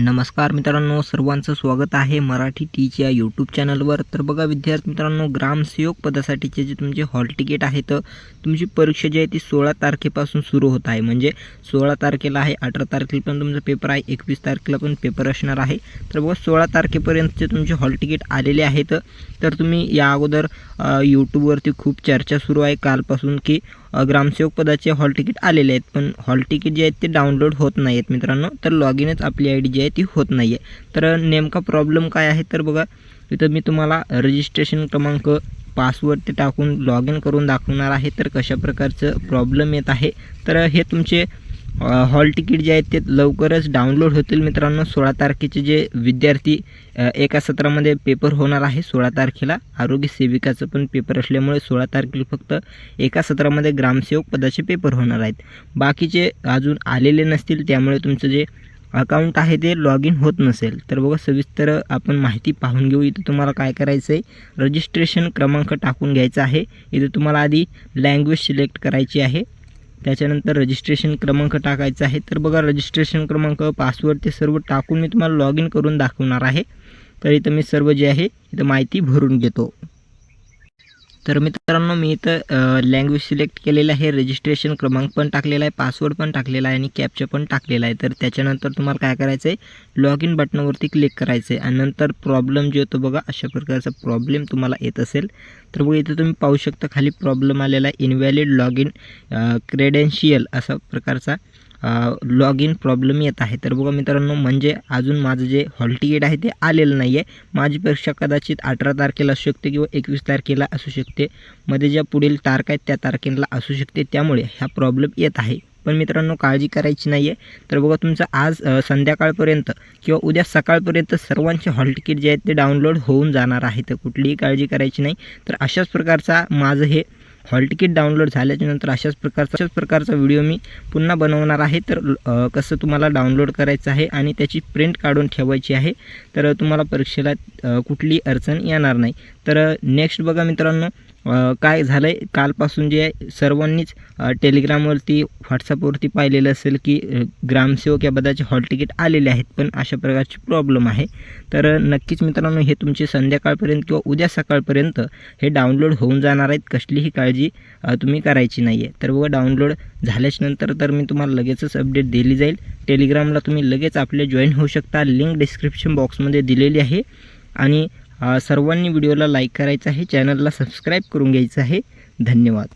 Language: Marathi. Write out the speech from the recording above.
नमस्कार मित्रांनो सर्वांचं स्वागत आहे मराठी टीच या यूट्यूब चॅनलवर तर बघा विद्यार्थी मित्रांनो ग्रामसेवक पदासाठीचे जे तुमचे हॉल तिकीट आहे तर तुमची परीक्षा जी आहे ती सोळा तारखेपासून सुरू होत आहे. म्हणजे सोळा तारखेला आहे अठरा तारखेला पण तुमचा पेपर आहे एकवीस तारखेला पण पेपर असणार आहे. तर बघा सोळा तारखेपर्यंतचे तुमचे हॉल तिकीट आलेले आहेत. तर तुम्ही या अगोदर यूट्यूबवरती खूप चर्चा सुरू आहे कालपासून की ग्रामसेवक पदाचे हॉल तिकीट आलेले आहेत. पण हॉल तिकीट जे आहेत ते डाउनलोड होत नाही आहेत मित्रांनो. तर लॉग इनच आपली आय डी जी आहे ती होत नाही आहे तर नेमका प्रॉब्लेम काय आहे तर बघा इथं मी तुम्हाला रजिस्ट्रेशन क्रमांक पासवर्ड ते टाकून लॉग इन करून दाखवणार आहे. तर कशा प्रकारचं प्रॉब्लेम येत आहे? तर हे तुमचे हॉल तिकीट जे आहेत ते लवकरच डाउनलोड होतील मित्रांनो. सोळा तारखेचे जे विद्यार्थी एका सत्रामध्ये पेपर होणार आहे सोळा तारखेला. आरोग्य सेविकाचं पण पेपर असल्यामुळे सोळा तारखेला फक्त एका सत्रामध्ये ग्रामसेवक पदाचे पेपर होणार आहेत. बाकीचे अजून आलेले नसतील त्यामुळे तुमचं जे अकाउंट आहे ते लॉग इन होत नसेल. तर बघा सविस्तर आपण माहिती पाहून घेऊ. इथं तुम्हाला काय करायचं आहे? रजिस्ट्रेशन क्रमांक टाकून घ्यायचा आहे. इथं तुम्हाला आधी लँग्वेज सिलेक्ट करायची आहे. त्याच्यानंतर रजिस्ट्रेशन क्रमांक टाकायचा आहे. तर बघा रजिस्ट्रेशन क्रमांक पासवर्ड ते सर्व टाकून मी तुम्हाला लॉग इन करून दाखवणार आहे. तर इथं मी सर्व जे आहे इथं माहिती भरून घेतो. तर मित्रांनो मी इथं लँग्वेज सिलेक्ट केलेलं आहे. रजिस्ट्रेशन क्रमांक पण टाकलेला आहे पासवर्ड पण टाकलेला आहे आणि कॅपचं पण टाकलेला आहे. तर त्याच्यानंतर तुम्हाला काय करायचं आहे लॉग इन बटनावरती क्लिक करायचं आहे आणि नंतर प्रॉब्लेम जो येतो बघा अशा प्रकारचा प्रॉब्लेम तुम्हाला येत असेल. तर बघा इथं तुम्ही पाहू शकता खाली प्रॉब्लेम आलेला आहे. इनव्हॅलिड लॉग इन क्रेडेन्शियल असा प्रकारचा. लॉग इन प्रॉब्लेम येत आहे. तर बघा मित्रांनो म्हणजे अजून माझं जे हॉल तिकीट आहे ते आलेलं नाही आहे माझी परीक्षा कदाचित अठरा तारखेला असू शकते किंवा एकवीस तारखेला असू शकते. मध्ये ज्या पुढील तारखा आहेत त्या तारखेला असू शकते. त्यामुळे हा प्रॉब्लेम येत आहे. पण मित्रांनो काळजी करायची नाही आहे तर बघा तुमचं आज संध्याकाळपर्यंत किंवा उद्या सकाळपर्यंत सर्वांचे हॉल तिकीट जे आहेत ते डाउनलोड होऊन जाणार आहे. तर कुठलीही काळजी करायची नाही. तर अशाच प्रकारचा माझं हे हॉल तिकीट डाउनलोड झाल्याच्यानंतर अशाच प्रकारचा अशाच प्रकारचा व्हिडिओ मी पुन्हा बनवणार आहे. तर कसं तुम्हाला डाउनलोड करायचं आहे आणि त्याची प्रिंट काढून ठेवायची आहे तर तुम्हाला परीक्षेला कुठली अडचण येणार नाही. तर नेक्स्ट बघा मित्रांनो काय झालं आहे कालपासून जे आहे सर्वांनीच टेलिग्रामवरती व्हॉट्सअपवरती पाहिलेलं असेल की ग्रामसेवक या पदाचे हॉल तिकीट आलेले आहेत पण अशा प्रकारची प्रॉब्लेम आहे. तर नक्कीच मित्रांनो हे तुमचे संध्याकाळपर्यंत किंवा उद्या सकाळपर्यंत हे डाउनलोड होऊन जाणार आहेत. कसलीही काळजी तुम्ही करायची नाही आहे तर बघा डाउनलोड झाल्याच्यानंतर तर मी तुम्हाला लगेचच अपडेट दिली जाईल. टेलिग्रामला तुम्ही लगेच आपले जॉईन होऊ शकता. लिंक डिस्क्रिप्शन बॉक्समध्ये दिलेली आहे. आणि सर्वांनी व्हिडिओला लाईक करायचं आहे चॅनलला सबस्क्राईब करून घ्यायचं आहे. धन्यवाद.